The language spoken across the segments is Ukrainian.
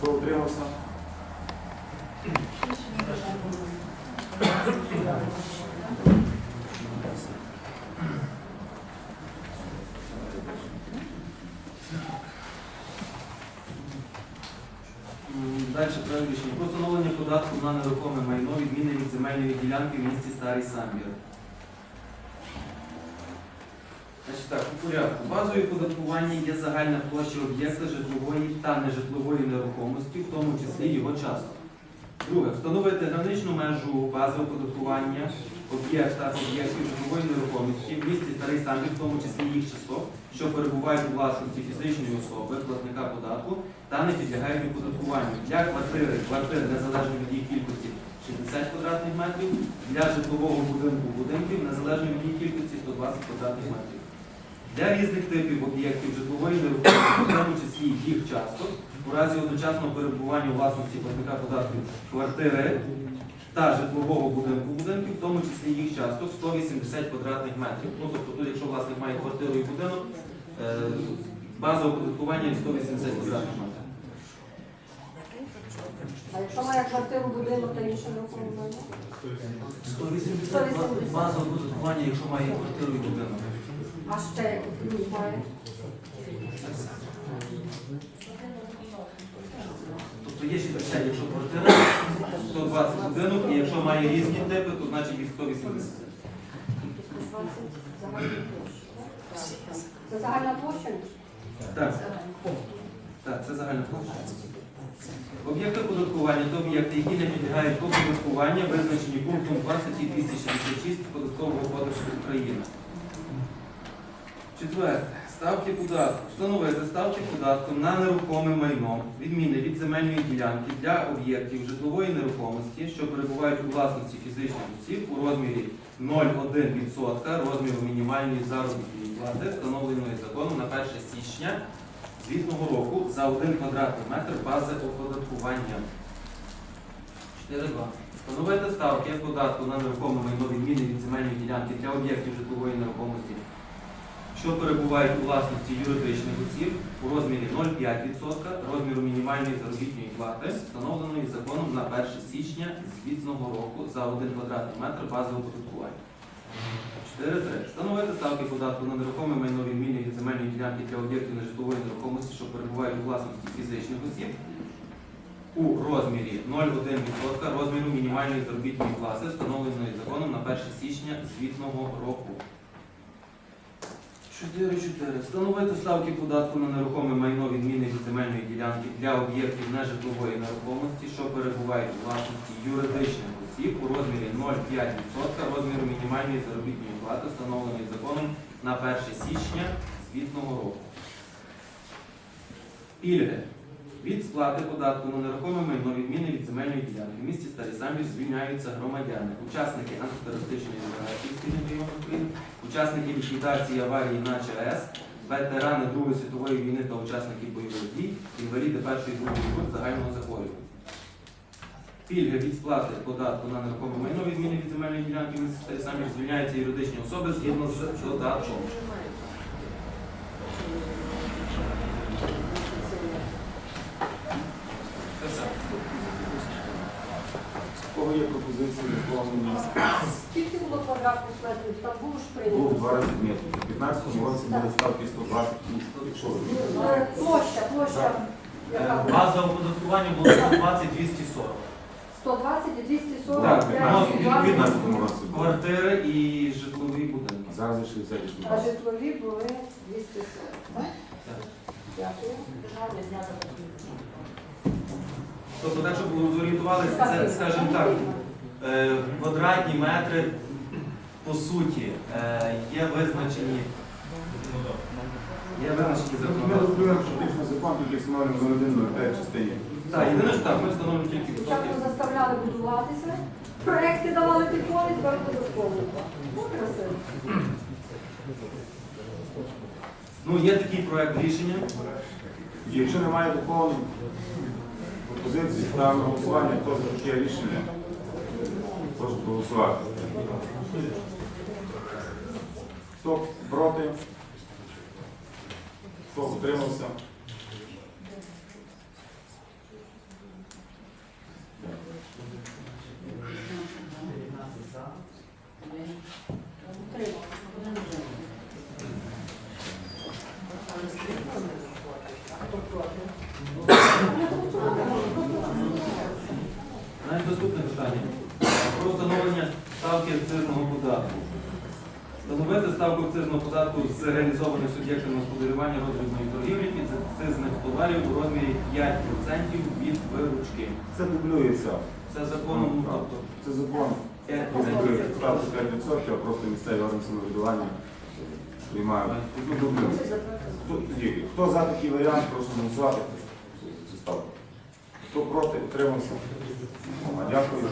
Хто утримався? Далі проект рішення. Про встановлення податку на нерухоме майно відміни від земельної ділянки в місті Старий Самбір. Значить так, у порядку. Базою податкування є загальна площа об'єкта житлової та нежитлової нерухомості, в тому числі його часто. Друге, встановити граничну межу бази оподаткування об'єкта об'єктів житлової нерухомості в місті Старий Самбір, в тому числі їх часток, що перебувають у власності фізичної особи, платника податку та не підлягають оподаткуванню. Для квартири, квартир незалежно від їх кількості 60 квадратних метрів, для житлового будинку будинків незалежно від їх кількості 120 квадратних метрів. Для різних типів об'єктів житлової нерухомості, в тому числі їх часток, у разі одночасного перебування у власності платника податків квартири та житлового будинку будинків, в тому числі їх часток 180 квадратних метрів. Ну, тобто тут, якщо власник має квартиру і будинок, е, база оподаткування 180 квадратних метрів. А якщо має квартиру, будинок та інше нерухоме майно? 180 база оподаткування, якщо має квартиру і будинок. Ще плюс? Тобто є 60, якщо квартира, 120 будинок, і якщо має різні типи, то значить їх 180. 20 загальна площа. Це загальна площа? Так, так, це загальна площа. Об'єкти оподаткування це об'єкти, які не підлягають оподаткуванню, визначені пунктом 2 статті 266 Податкового кодексу України. Четверте. Ставки податку. Встановити ставки податку на нерухоме майно, відміни від земельної ділянки для об'єктів житлової нерухомості, що перебувають у власності фізичних осіб у розмірі 0,1% розміру мінімальної заробітної плати, встановленої законом на 1 січня звітного року за 1 квадратний метр бази оподаткування. 4.2. Встановити ставки податку на нерухоме майно відміни від земельної ділянки для об'єктів житлової нерухомості, що перебувають у власності юридичних осіб у розмірі 0,5% розміру мінімальної заробітної плати, встановленої законом на 1 січня звітного року за 1 квадратний метр бази оподаткування. 4.3. Встановити ставки податку на нерухоме майно відміни від земельної ділянки для об'єктів нежитлової нерухомості, що перебувають у власності фізичних осіб у розмірі 0,1% розміру мінімальної заробітної плати, встановленої законом на 1 січня звітного року. 4.4. Встановити ставки податку на нерухоме майно відміни від земельної ділянки для об'єктів нежитлової нерухомості, що перебувають у власності юридичних осіб у розмірі 0,5% розміру мінімальної заробітної плати, встановленої законом на 1 січня звітного року. Пільги. Від сплати податку на нерухоме майно відміни від земельної ділянки в місті Старий Самбір звільняються громадяни, учасники антитерористичної операції Спільних України, учасники ліквідації аварії на ЧАЕС, ветерани Другої світової війни та учасники бойових дій, інваліди першої другої груп загального захворювання. Пільги від сплати податку на нерухоме майно відміни від земельної ділянки в місті Старий Самбір звільняються юридичні особи згідно з додатком. Це все. У є пропозиції доповнення? Скільки було квадратних метрів? Там було ж Було 20 метрів. У 15 році були ставки 120 Якщо ви Е, Площа, площа, яка Е, була? База оподаткування була 120 240. 120 і 240 Так, ну, відповідно. 15 році було. Квартири і житлові будинки. Зараз є 60 і А 120. житлові були 240. Так? Так. Дякую. Тобто так, щоб зорієнтувалися, це, скажімо так, е, квадратні метри, по суті, е, є визначені. Є визначені Ми законодавством. розуміємо, що технічний закон тільки встановлюємо за один частині. Так, єдине, що так, ми встановлюємо тільки відсотки. Спочатку заставляли будуватися, проекти давали типові, тепер податкові. Ну, красиво. Ну, є такий проект рішення. Якщо немає такого Позиції ставлю на голосування, хто за таке рішення. Прошу голосувати. Хто проти? Хто утримався? Утримався. Питання. Про встановлення ставки акцизного податку. Встановити ставку акцизного податку з реалізованих суб'єктами господарювання роздрібної торгівлі під акцизних товарів у розмірі 5% від виручки. Це дублюється. Це законом, ну, тобто Це закон. 5%. Ставка 5%, а просто місцеві органи самоврядування приймають. Дублюється. Хто, тоді, хто за такий варіант, прошу голосувати. Хто проти, утримався. Дякую.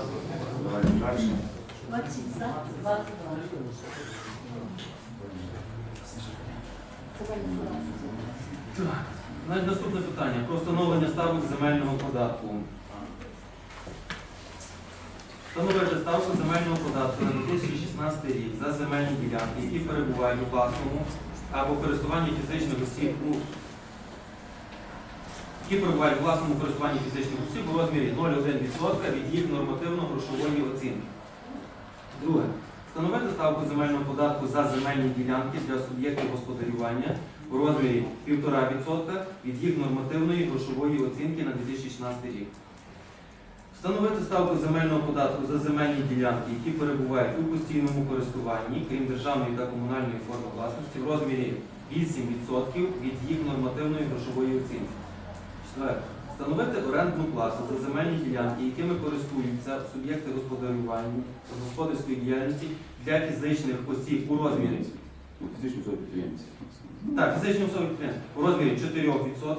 Давайте далі. 20 за, 22. Так, наступне питання про встановлення ставок земельного податку. Встановити ставку земельного податку на 2016 рік за земельні ділянки, які перебувають у власному або користуванні фізичних осіб у які перебувають у власному користуванні фізичних осіб у розмірі 0,1% від їх нормативно-грошової оцінки. Друге. Встановити ставку земельного податку за земельні ділянки для суб'єктів господарювання у розмірі 1,5% від їх нормативної грошової оцінки на 2016 рік. Встановити ставку земельного податку за земельні ділянки, які перебувають у постійному користуванні, крім державної та комунальної форми власності, в розмірі 8% від їх нормативної грошової оцінки. Четверте. Встановити орендну плату за земельні ділянки, якими користуються суб'єкти господарювання господарської діяльності для фізичних осіб у розмірі Фізичні особи підприємців. так, фізичні особи у розмірі 4%,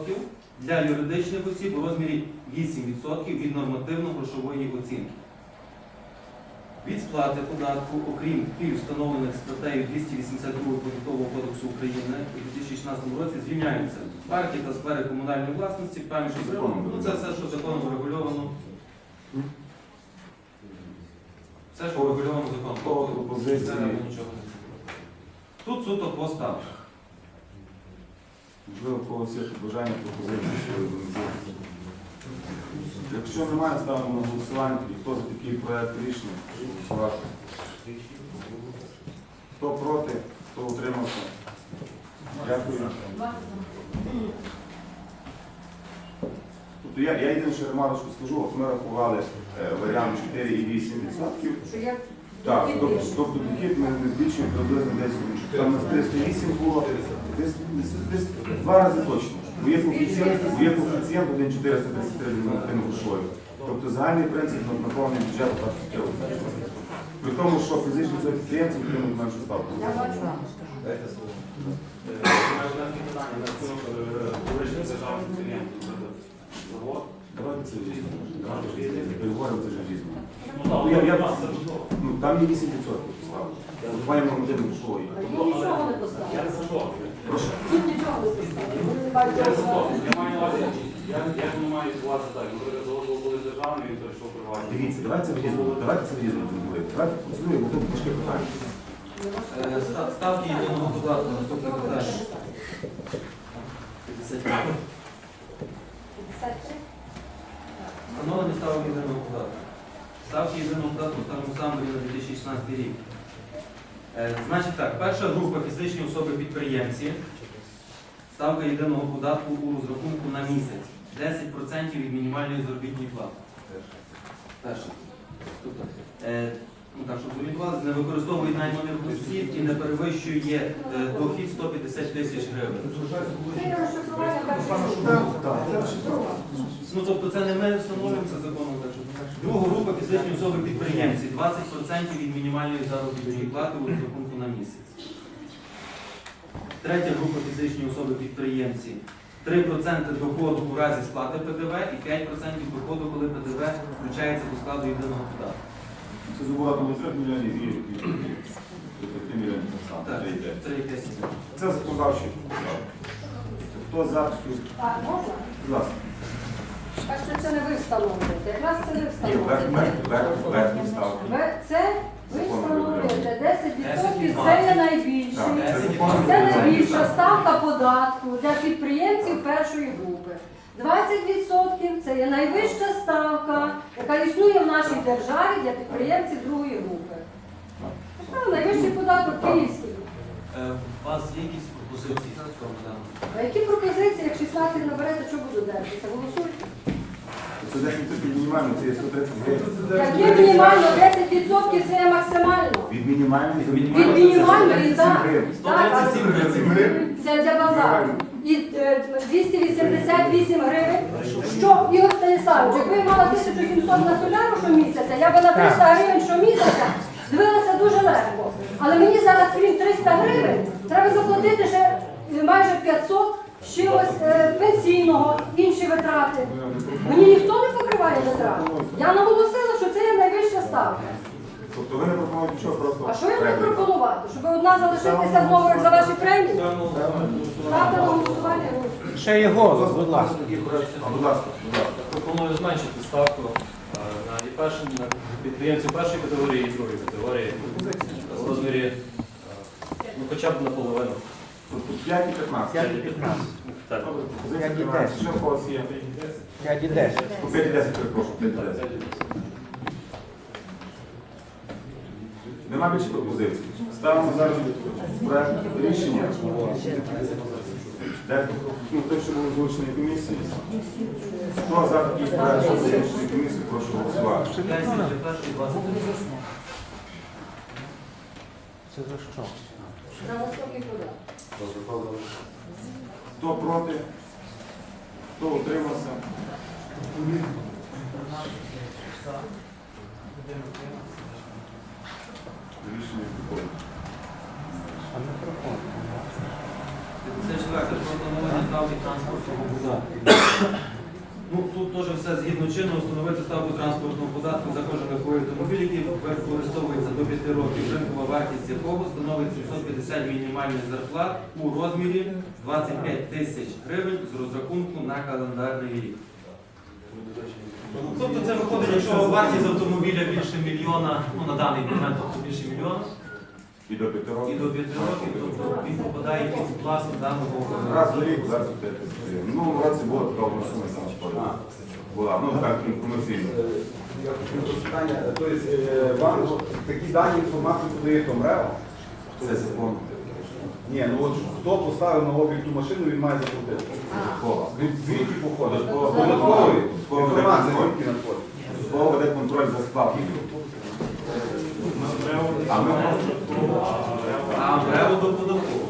для юридичних осіб у розмірі 8% від нормативно-грошової оцінки. Від сплати податку, окрім пільг, встановлених статтею 282 Податкового кодексу України у 2016 році, звільняються парки та сфери комунальної власності, певні. Ну це все, що законом врегульовано. Все, що врегульовано законом. Це нічого не. Тут суто по ставках. Можливо, у когось є бажання пропозиції свої виникнути. Якщо немає, ставимо на голосування, хто за такий проект рішення, голосувати. Хто проти, хто утримався. Дякую. Тобто я, я єдине, що ремарочку скажу, от ми рахували е, варіант 4,8%. Що я Так, тобто, тобто дохід ми не збільшуємо приблизно десь там у нас 308 було, десь, десь, десь два рази точно. Є коефіцієнт, бо є коефіцієнт 1,433 на грошовою. Тобто загальний принцип наповнення бюджету так суттєво. При тому, що фізичні підприємці отримують меншу ставку. Я це різно. Давайте переговоримо це вже різно. Ну, я, ну, там є 8% ставки. Маємо нічого не поставили. Прошу. Тут нічого не поставили. Я не маю ситуацію так, наприклад, завод були державний, він приватний. Дивіться, давайте це різно. Давайте це говорити. Давайте процедуємо, бо тут важке питання. Ставки єдиного податку, наступне питання. 55. 53? Встановлення ставок єдиного податку. Ставки єдиного податку старому самборі на 2016 рік. Е, Значить так, перша група фізичні особи підприємці. Ставка єдиного податку у розрахунку на місяць. 10% від мінімальної заробітної плати. Перша. Тобто, е, ну так, щоб зорієнтувалися, не використовує найманих осіб і не перевищує е, дохід 150 тисяч гривень. Ну, тобто це не ми встановлюємо це законом. Так що. Друга група фізичні особи підприємці 20% від мінімальної заробітної плати у розрахунку на місяць. Третя група фізичні особи підприємці 3% доходу у разі сплати ПДВ і 5% доходу, коли ПДВ включається до складу єдиного податку. Це зобов'язано 3 мільйонів. Тобто 3 мільйони так Це йде. 3,10. Це законодавчі. Хто за? Так, можна? Будь ласка. Так що це не ви встановлюєте. Якраз це Верх, встановлюєте. верх, верх, верхні ставки. Це ви встановлюєте 10% це є найбільший. Так, це найбільша ставка податку для підприємців першої групи. 20% це є найвища ставка, яка існує в нашій державі для підприємців другої групи. Це найвищий податок київський. Е, У вас є якісь пропозиції з цього? А які пропозиції, як 16 наберете, що буду дертися? Голосуйте. Це 10% мінімально, це є 130 гривень. Яке мінімально 10% це є максимально. Від мінімальної до Від мінімальної, так. 137 гривень. Так, а 137 гривень. Це для базару. І е, 288 гривень. Що, Ігор Станіславович, якби я мала 1700 на соляру щомісяця, я би на 300 гривень щомісяця дивилася дуже легко. Але мені зараз, крім 300 гривень, треба заплатити ще майже 500 чимось е, пенсійного, інші витрати. Мені ніхто не покриває витрати. Я наголосила, що це є найвища ставка. Тобто ви не пропонуєте нічого, просто... А що я премію. пропонувати? Щоб одна залишитися знову як за ваші премії? Ставте на голосування. Ще є голос, будь ласка. А, Будь ласка, будь ласка. Пропоную зменшити ставку е, на і першим на підприємців першої категорії і другої категорії в розмірі е, ну, хоча б наполовину. Тобто 5 і 15. 5 і 15. Так. Приймається. десять. Що в когось є? 5 і 10. По 5 і 10, перепрошую, 5 і 10. Нема більше пропозицій. Ставимо зараз проект рішення. Ну, той, що був озвучений комісії. Хто за такий проект що озвучений комісії, прошу голосувати. 10 для першої, 20 Це за що? Тоа па против? Кто утримался? Решение приходит. А микрофон? Все желают, что да он не знал и транспорт. Да. Ну, тут теж все згідно чинно встановити ставку транспортного податку за кожен легковий автомобіль, який використовується до 5 років, ринкова вартість якого становить 750 мінімальних зарплат у розмірі 25 тисяч гривень з розрахунку на календарний рік. Тобто це виходить, якщо вартість автомобіля більше мільйона, ну на даний момент тобто більше мільйона, І до 5 і років. до 5 років, тобто він попадає під класу даного Раз в рік 25 тисяч гривень. Ну, в році було така сума сама. Була, ну так, інформаційно. Я хотів питання. Тобто е, вам такі дані інформацію подає МРЕО? Це закон. Ні, ну от хто поставив на облік ту машину, він має заплатити. Звідки походить? Податкової. Податково. Інформація звідки надходить? Слово веде контроль за сплатою. А МРЕО до податкового.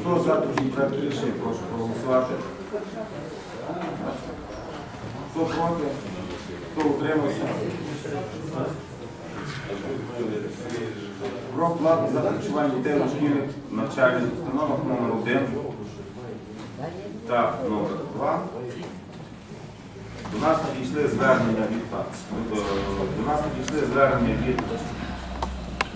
хто за проект рішення, прошу проголосувати. Хто проти? Хто утримався? Про плату за харчування дітей у шкільних навчальних установах номер 1 та номер 2. До нас надійшли звернення від до нас надійшли звернення від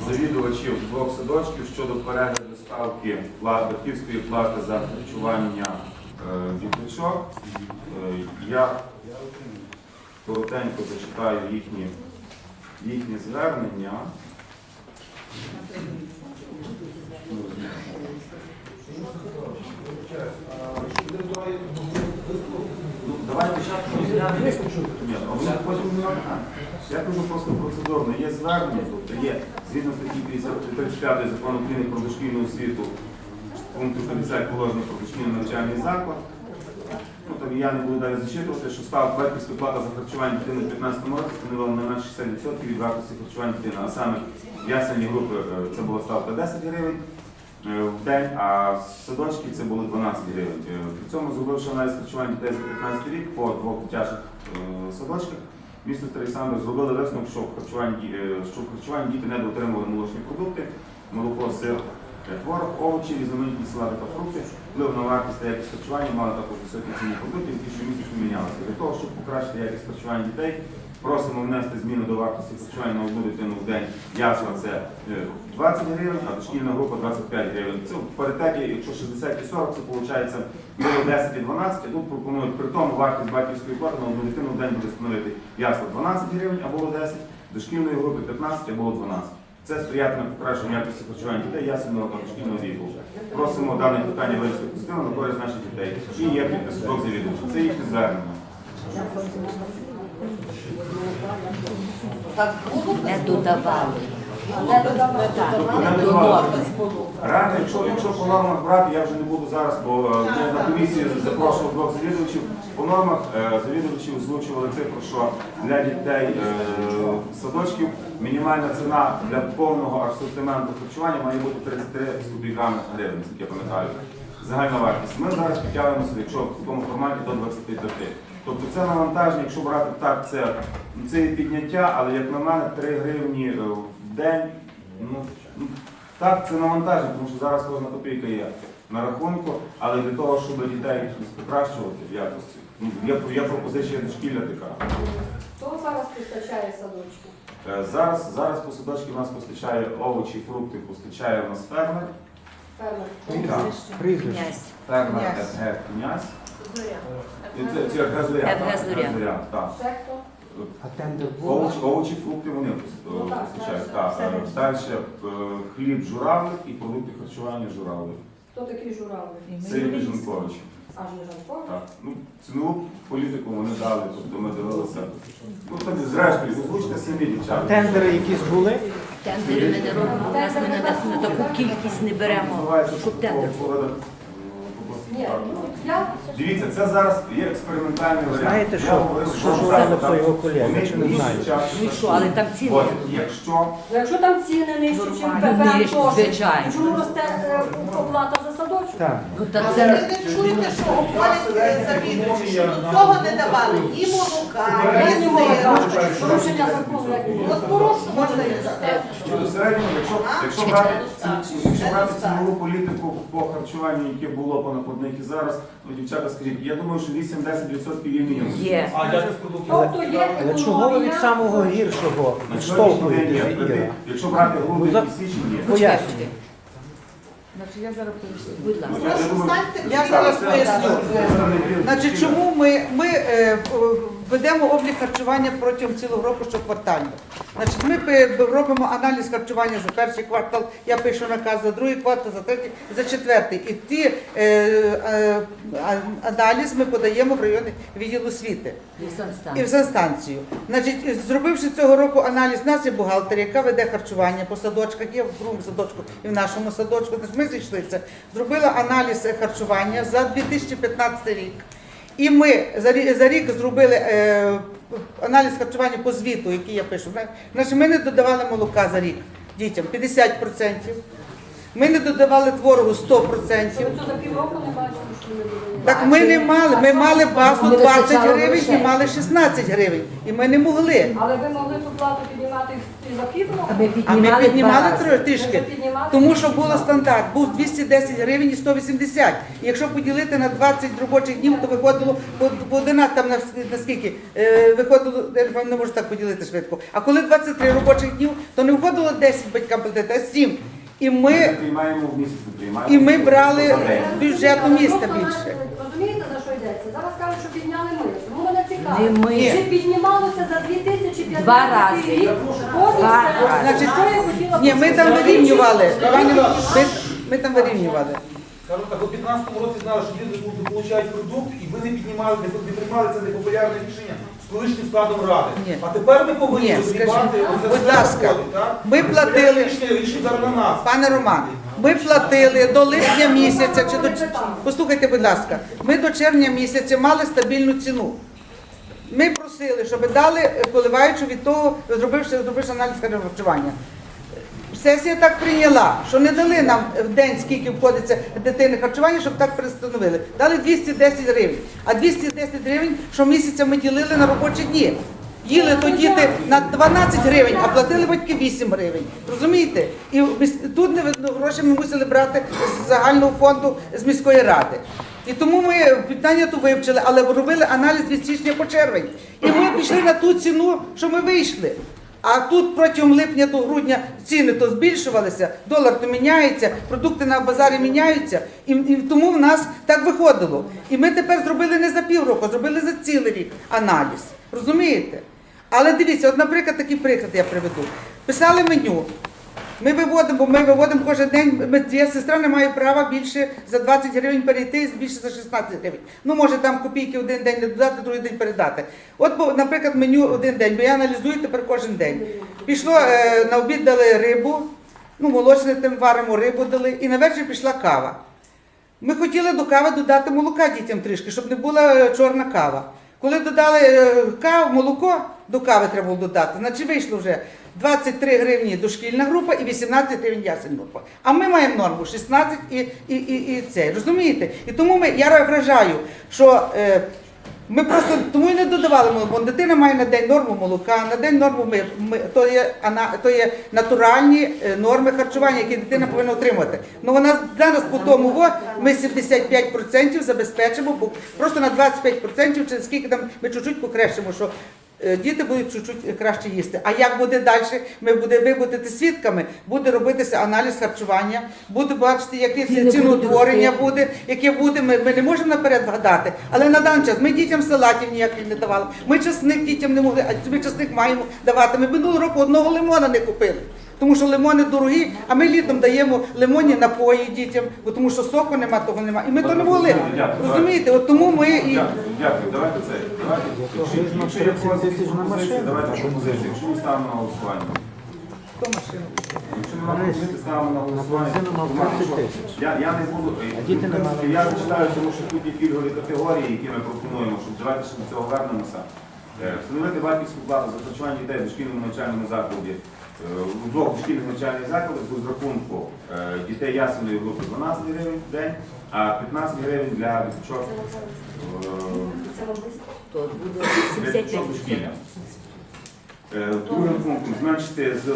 завідувачів двох садочків щодо перегляду ставки батьківської плати за харчування е, діточок. Е, Я коротенько зачитаю їхні, їхні звернення. Ну, давай вони потім. Я кажу просто процедурно. Є звернення, тобто є згідно статті 50 35 закону України про дошкільну освіту, пункту 50 положення про дошкільний навчальний заклад. Ну, там я не буду далі зачитувати, що став батьківська плата за харчування дитини в 15 році становила не менше 60% від вартості харчування дитини. А саме в ясельні групи е, це була ставка 10 гривень е, в день, а садочки це було 12 гривень. Е, При цьому зробивши аналіз харчування дітей за 15 рік по двох дитячих садочках, місто Олександр зробили висновок, що в харчуванні, що в діти не дотримували молочні продукти, молоко, сир, творог, овочі, різноманітні салати та фрукти. Вплив на вартість та якість харчування мали також високі ціни продуктів, які щомісяця мінялися. Для того, щоб покращити якість харчування дітей, просимо внести зміну до вартості харчування на одну дитину в день. Ясно, це е, 20 гривень, а дошкільна група 25 гривень. Це в паритеті, якщо 60 і 40, це виходить було 10 і 12, а тут пропонують при тому вартість батьківської плати на одну дитину в день буде становити ясно 12 гривень, а було 10, дошкільної групи 15, а було 12. Це сприятиме покращенню якості харчування дітей ясельного та дошкільного віку. Просимо дане питання вирішити позитивно на користь наших дітей. Чи є підпис двох завідувачів? Це їхнє звернення. Не додавали. Реально, якщо, якщо по нормах брати, я вже не буду зараз, бо е, на комісії запрошував двох завідувачів. По нормах е, завідувачі озвучували цифру, що для дітей е, садочків мінімальна ціна для повного асортименту харчування має бути 33 з гривень, як я пам'ятаю. Загальна вартість. Ми зараз підтягуємося, якщо в такому форматі до 25. Тобто це навантаження, якщо брати так, це, це і підняття, але як на мене 3 гривні е, день. Ну, так, це навантаження, тому що зараз кожна копійка є на рахунку, але для того, щоб дітей покращувати в якості, ну, є, є пропозиція дошкілля така. Хто зараз постачає садочки? Е, Зараз, зараз по садочки у нас постачає овочі, фрукти, постачає у нас фермер. Фермер. Так, Прізвище. фермер Князь. ФГ Князь. Зоря. І Це, це ФГ так, Зоря. Газоря, так. Ще хто? А тендер був? Овочі, овочі, фрукти вони Ну, постачають. Е, решта. Далі е, хліб журавлик і продукти харчування журавлик. Хто такий журавлик? Сергій Жінкович. Аж не Жанкович? Так. Ну, цінову політику вони дали, тобто ми дивилися. Ну, так, зрештою, озвучте самі дівчата. Тендери якісь були? Тендери ми не робимо, у нас ми на, таку кількість не беремо, щоб тендер. Ні, ну я Дивіться, це зараз є експериментальний варіант. Знаєте, Я що- говорив, що що зараз, про його колегу, вони чи не більше знаєте? часу Ну і що, але там ціни возять. Якщо Ну, якщо там ціни нижчі, ніж Нормально. ПП Нижчі, Антошин, звичайно. чому росте е, оплата за? Так. Ну, та Але це ви не- чуєте, що говорять завідувачі, що до цього не давали ні молока, ні сира. порушення закону. От порушення не щодо середнього, якщо, якщо брати ці- якщо брати цінову політику по харчуванню, яке було по накладних і зараз, ну дівчата скажіть, я думаю, що 8-10% є мінімум. є. А якість? Тобто є Але чого ви від самого гіршого На сьогоднішній день є. відштовхуєте? Якщо брати грудень і січень, є. Пояснюйте. Значить, я зараз поясню. Будь ласка. Я зараз поясню. Значить, чому ми, ми е, ведемо облік харчування протягом цілого року щоквартально? Значить, ми робимо аналіз харчування за перший квартал, я пишу наказ за другий квартал, за третій, за четвертий. І ті е, е, аналіз ми подаємо в районний відділ освіти. І в санстанцію. Значить, зробивши цього року аналіз, нас є бухгалтер, яка веде харчування по садочках, є в другому садочку і в нашому садочку. Значить, ми зійшлися, зробила аналіз харчування за 2015 рік. І ми за рі- за рік зробили е, аналіз харчування по звіту, який я пишу. Значить, ми не додавали молока за рік дітям 50%. Ми не додавали творогу 100%. Що ви за півроку не бачили, що ми додаємо? Так ми не мали, ми мали базу Не 20 гривень і мали 16 гривень. І ми не могли. Але ви могли ту плату піднімати і? А ми А ми піднімали піднімали два рази. тро- трішки. Піднімали? Тому що було стандарт, був 210 гривень і 180. І якщо поділити на 20 робочих днів, то виходило по, по 11, там на, на скільки, е, виходило, я вам не можу так поділити швидко. А коли 23 робочих днів, то не виходило 10 батькам платити, а 7. І Ми ми, приймаємо в місяць, не приймаємо. і ми брали бюджету міста Просто більше. Розумієте, за що йдеться? Зараз кажуть, що підняли ми. Не ми. Чи піднімалося за 2015 Два рази. рік? Два рази. Значить, Що я хотіла ні, ми там почути? вирівнювали. Ми, ми там вирівнювали. Скажу так, у 15 році знали, що люди получають продукт, і ви не піднімали, не, не приймали це непопулярне рішення з колишнім складом ради. Ні. А тепер ми повинні Ні, розгрібати, скажіть, оце будь все ласка, виходить, так? ми Це платили- Рішення, рішення зараз на нас. Пане Роман, ми платили до липня місяця чи до послухайте, будь ласка, ми до червня місяця мали стабільну ціну. Ми просили, щоб дали е, коливаючу від того, зробивши, зробивши аналіз харчування. Сесія так прийняла, що не дали нам в день, скільки входиться дитини харчування, щоб так пристановили. Дали 210 гривень. А 210 гривень щомісяця ми ділили на робочі дні. Їли то діти на 12 гривень, а платили батьки 8 гривень. Розумієте? І тут не видно, гроші ми мусили брати з загального фонду з міської ради. І тому ми питання то вивчили, але робили аналіз від січня по червень. І ми пішли на ту ціну, що ми вийшли. А тут протягом липня до грудня ціни то збільшувалися, долар то міняється, продукти на базарі міняються, і, і тому в нас так виходило. І ми тепер зробили не за півроку, зробили за цілий рік аналіз. Розумієте? Але дивіться, от, наприклад, такий приклад я приведу. Писали меню. Ми виводимо, бо ми виводимо кожен день. Ми, я сестра не має права більше за 20 гривень перейти, більше за 16 гривень. Ну, може там копійки один день не додати, другий день передати. От, бо, наприклад, меню один день, бо я аналізую тепер кожен день. Пішло е, на обід дали рибу, ну, молочне тим варимо рибу дали, і на вечір пішла кава. Ми хотіли до кави додати молока дітям трішки, щоб не була е, чорна кава. Коли додали е, каву, молоко до кави треба було додати, значить вийшло вже 23 гривні дошкільна група і 18 гривень ясень група. А ми маємо норму 16 і, і, і, і це. Розумієте? І тому ми, я вважаю, що е, ми просто тому і не додавали. Бо дитина має на день норму молока, на день норму ми, ми то, є, ана- то є натуральні е, норми харчування, які дитина повинна отримати. Ну вона зараз по тому во, ми 75% забезпечимо, бо просто на 25% через скільки там ми чуть-чуть покрещимо, що діти будуть чуть-чуть краще їсти. А як буде далі? Ми будемо ви будете свідками, буде робитися аналіз харчування, буде бачити, яке це ціноутворення буде, яке буде. Ми, ми не можемо наперед вгадати. Але на даний час ми дітям салатів ніяких не давали. Ми часник дітям не могли, а ми часник маємо давати. Ми минулого року одного лимона не купили. Тому що лимони дорогі, а ми літом даємо лимонні напої дітям, бо тому що соку нема, того нема. І ми то не могли. Розумієте, от тому ми і Дякую, дякую. Давайте це. Давайте. Якщо- Якщо є пропозиції, пропозиції, давайте пропозиції. Якщо ми ставимо на голосування. Хто машину? Якщо пропозиції, ставимо на голосування. бензину мав Тому що 30 тисяч. Я, я не буду. В принципі, Я зачитаю, тому що тут є пільгові категорії, які ми пропонуємо, щоб давайте ще до цього вернемося. Е, Встановити батьківську плату за харчування дітей в дошкільному навчальному закладі. Е, У двох дошкільних навчальних закладах з розрахунку е, дітей ясельної групи 12 гривень в день, а 15 гривень для діточок е, для діточок дошкілля. Другим пунктом зменшити з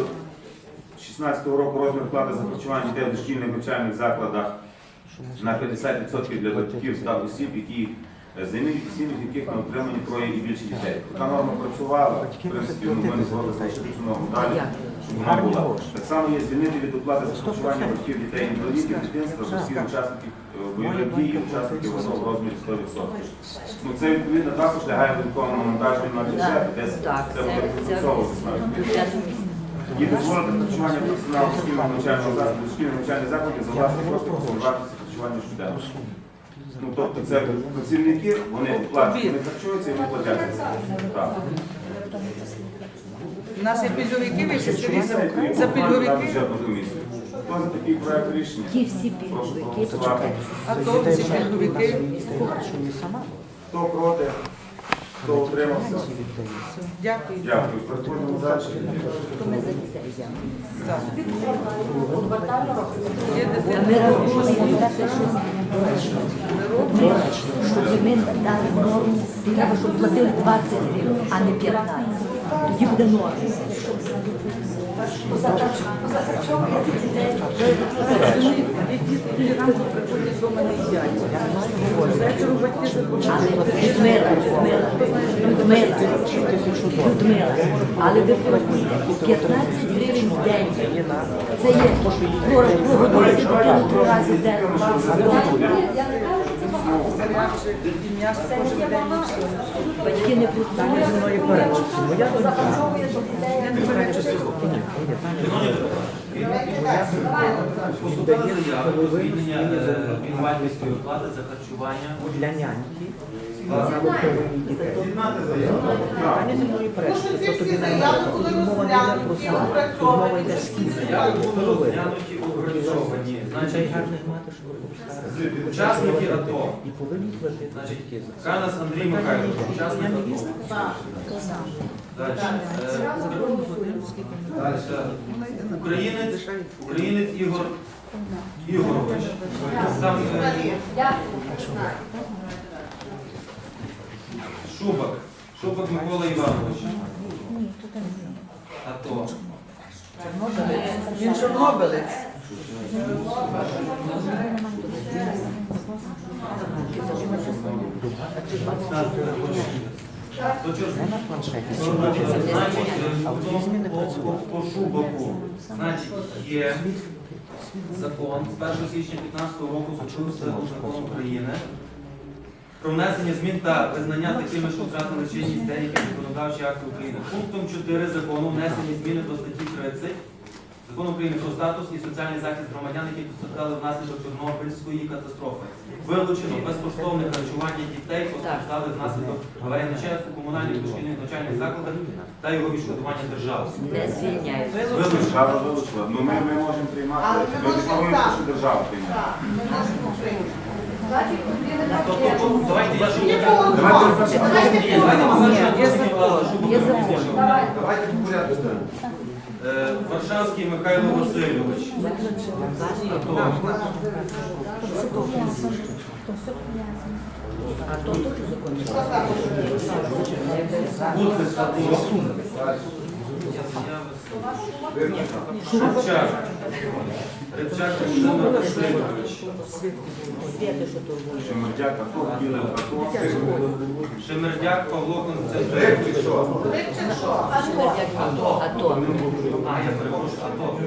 16 року розмір плати за харчування дітей в дошкільних навчальних закладах на 50% для батьків та осіб, які займають в яких на отримані троє і більше дітей. Така норма працювала, в принципі, ми не згодом залишити цю норму далі, вона була. Так само є звільнити від оплати за харчування батьків дітей інвалідів дитинства, за всіх учасників е, бойових дій і учасників АТО в розмірі 100%. Ну, це відповідно також лягає в додатковому монтажі на бюджет, десь це буде навіть. І дозволити харчування персоналу шкільного навчального закладу, шкільних навчальних закладів за власні кошти консервуватися харчування щоденно. Ну, тобто це працівники, вони платять, вони харчуються і вони платять. Так. У нас є пільговики, ви ще Комісія за пільговики. бюджетну комісію. Хто за такий проект рішення? Ті всі пільговики. А то всі пільговики. Хто проти? Хто утримався? Дякую. Дякую. Переходимо далі. Є дитина. щоб ми дали норму, треба, щоб платили 20 гривень, а не 15. Норма. Але Людмила, Людмила, Людмила, Людмила, але ви порахуйте, 15 гривень в день, це є прогодувати дитину три рази в день. Батьки не до дітей. Поступила про звільнення за харчування. Для няньки. Заяву. Зі мною заяви. Значить, учасники АТО. І повинні платити Значить. Канас Андрій Михайлович, учасник АТО. Далі. е, Далі. Українець, українець Ігор Ігорович. Сам, е, Шубак. Шубак Микола Іванович. АТО. Він чорнобилець. Значить, є закон з 1 січня 15 року зачувся закон України про внесення змін та визнання такими, що втратили чинність деяких законодавчих актів України. Пунктом 4 закону внесені зміни до статті 30 Закон України про статус і соціальний захист громадян, які постраждали внаслідок Чорнобильської катастрофи. Вилучено безкоштовне харчування дітей, постраждали внаслідок аварії на час у комунальних дошкільних навчальних закладах та його відшкодування держави. Держава вилучила. Ну ми, ми можемо приймати. Але ми Ми можемо декларуємо, так. що держава приймає. Так, ми можемо пакет. давайте я ж Є по одному. Давайте по порядку Варшавський Михайло Васильович. А то тут Ато. Рибчак Васильович. Світи, що турбує. Шемердяк, АТО, Білий, АТО. Шемердяк Павло Константинович. Рибчик що? Рибчик що? А то. А. Я перепрошую, АТО.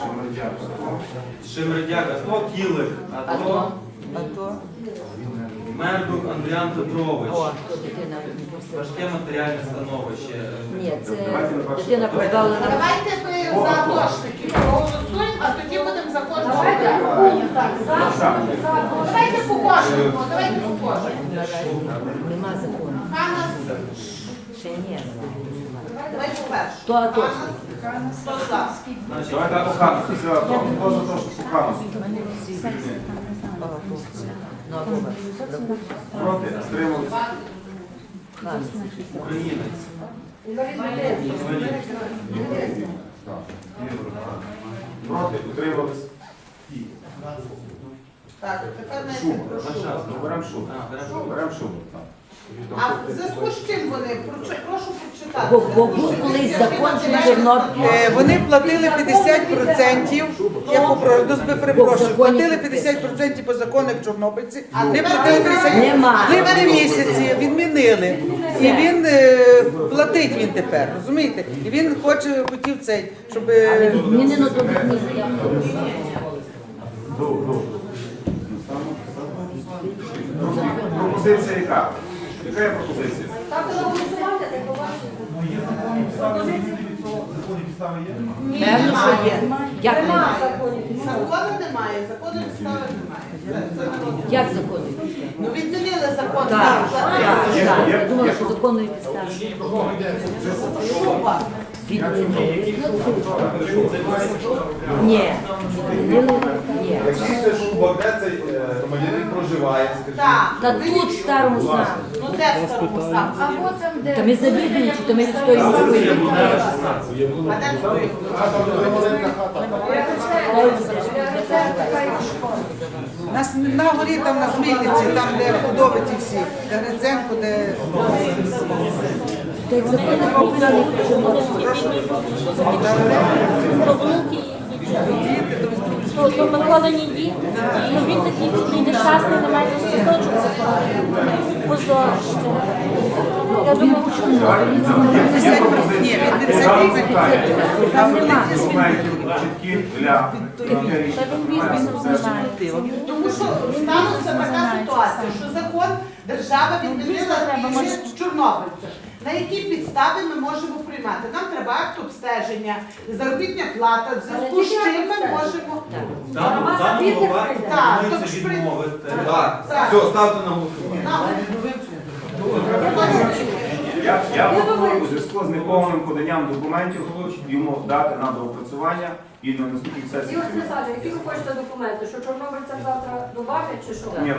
Шемердяк, АТо. Шемердяк АТО, Кілик АТО. то. А то Мердук Андріан Петрович. Важке матеріальне становище. Ні, це Давайте дитина позбавлена. Давайте ми за атошників проголосуємо, а тоді будемо за кожного. Давайте по пунктах. За, за, Давайте по кожному, давайте по кожному. Нема закону. Ханас, Ще ні. давай по перше. То хто за? Значить, Давайте по Хамусу. Хто за те, що по Хамусу? Ну, а. Проти? Стримались? Українець. Інвалід. Проти? Утримались? Так, тепер не Шуба. Ну, Беремо шум. Беремо. шум. так. А в зв'язку з чим вони? Прочи- Прошу прочитати. Бо- бо був колись закон, що Чорнобиль- Е, Вони платили 50%, я попрошу, до себе перепрошую, платили 50% по закону як чорнобильці, не платили 50%. Нема. В липні місяці відмінили. І він е, платить він тепер, розумієте? І він хоче, хотів цей, щоб... е, Але відмінено. Ну, ставимо. Пропозиція яка? Яка є пропозиція? Ставте на голосування, так побачите. Законні підстави є? Ні, Певно, немає. що є. Як Нема немає? законів. Закону немає, закону підстави немає. Це, це не розумію. Як законний? Ну відмінили закон. Так, так, так, так. Я думала, що законної підстави. Шуба. Відмінили. Ні. Відмінили? Якщо це шуба, де цей е, громадянин проживає, скажіть? Так. Та тут, в старому сам. Ну де в старому сам? Або там, де... Та ми завідуючи, то ми відстоюємо свої А де твої? У нас на горі, там на Змільниці, там де худобиці всі, де Гриценко, де... Та як закони прописані, що Микола не і ну він такий нещасний, немає стосочок Позорище. Я думаю, що Є 50%, ні, від 50%. Там нема. Чіткі для. Тому що сталася така ситуація, що закон держава відмінила треба, більше чорнобильця. На які підстави ми можемо приймати? Нам треба акт обстеження, заробітня плата, в зв'язку з чим ми можемо. В даному в даному випадку пропонується ж при- відмовити. Так, Так. все, ставте на голосування. на- Я, я пропоную у зв'язку з неповним поданням документів йому дати на доопрацювання і на наступній сесії. Ігор Станіславович, які ви хочете документи? Що чорнобильцям завтра добавлять чи що? Ні,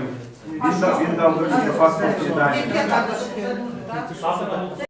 він дав, він паспорт вирішення